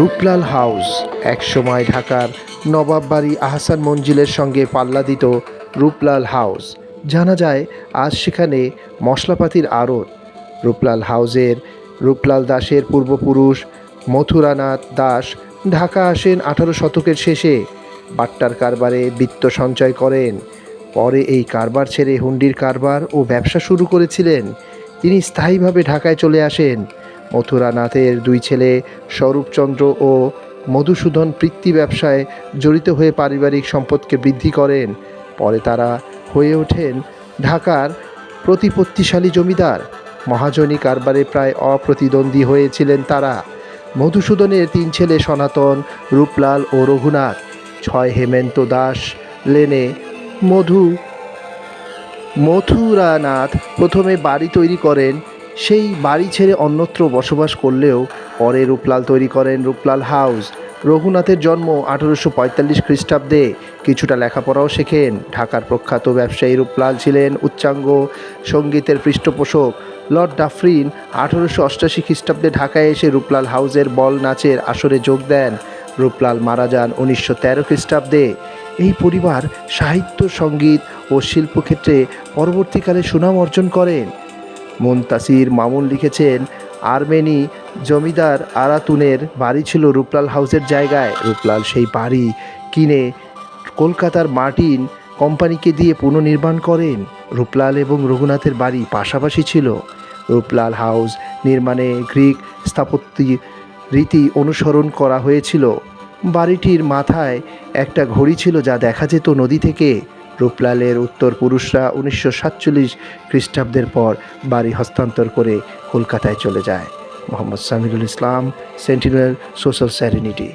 Ruplal house, একসময় ঢাকার নবাব বাড়ি আহসান মঞ্জিলের সঙ্গে পাল্লা দিত রূপলাল হাউস। জানা যায়, আজ সেখানে মশলাপাতির আড়ত। রূপলাল হাউসের রূপলাল দাসের পূর্বপুরুষ মথুরানাথ দাস ঢাকা আসেন আঠারো শতকের শেষে। বাট্টার কারবারে বিত্ত সঞ্চয় করেন। পরে এই কারবার ছেড়ে হুন্ডির কারবার ও ব্যবসা শুরু করেছিলেন। তিনি স্থায়ীভাবে ঢাকায় চলে আসেন। মথুরানাথের দুই ছেলে স্বরূপচন্দ্র ও মধুসূদন বৃত্তি ব্যবসায় জড়িত হয়ে পারিবারিক সম্পদকে বৃদ্ধি করেন। পরে তারা হয়ে ওঠেন ঢাকার প্রতিপত্তিশালী জমিদার। মহাজনী কারবারে প্রায় অপ্রতিদ্বন্দ্বী হয়েছিলেন তারা। মধুসূদনের তিন ছেলে সনাতন, রূপলাল ও রঘুনাথ। ছয় হেমন্ত দাস লেনে মধু, মথুরানাথ প্রথমে বাড়ি তৈরি করেন সেই বাড়ি ছেড়ে অন্যত্র বসবাস করলেও পরে রূপলাল তৈরি করেন রূপলাল হাউস। রঘুনাথের জন্ম আঠারোশো পঁয়তাল্লিশ খ্রিস্টাব্দে। কিছুটা লেখাপড়াও শেখেন। ঢাকার প্রখ্যাত ব্যবসায়ী রূপলাল ছিলেন উচ্চাঙ্গ সঙ্গীতের পৃষ্ঠপোষক। লর্ড ডাফরিন আঠারোশো অষ্টাশি খ্রিস্টাব্দে ঢাকায় এসে রূপলাল হাউসের বল নাচের আসরে যোগ দেন। রূপলাল মারা যান উনিশশো তেরো খ্রিস্টাব্দে। এই পরিবার সাহিত্য, সংগীত ও শিল্পক্ষেত্রে পরবর্তীকালে সুনাম অর্জন করেন। মুনতাসির মামুন লিখেছেন, আর্মেনি জমিদার আরাতুনের বাড়ি ছিল রূপলাল হাউসের জায়গায়। রূপলাল সেই বাড়ি কিনে কলকাতার মার্টিন কোম্পানিকে দিয়ে পুনর্নির্মাণ করেন। রূপলাল এবং রঘুনাথের বাড়ি পাশাপাশি ছিল। রূপলাল হাউস নির্মাণে গ্রিক স্থাপত্য রীতি অনুসরণ করা হয়েছিল। বাড়িটির মাথায় একটা ঘড়ি ছিল যা দেখা যেত নদী থেকে। রূপলালের উত্তর পুরুষরা উনিশশো সাতচল্লিশ খ্রিস্টাব্দের পর বাড়ি হস্তান্তর করে কলকাতায় চলে যায়। Mohammad Samirul Islam sentinel social serenity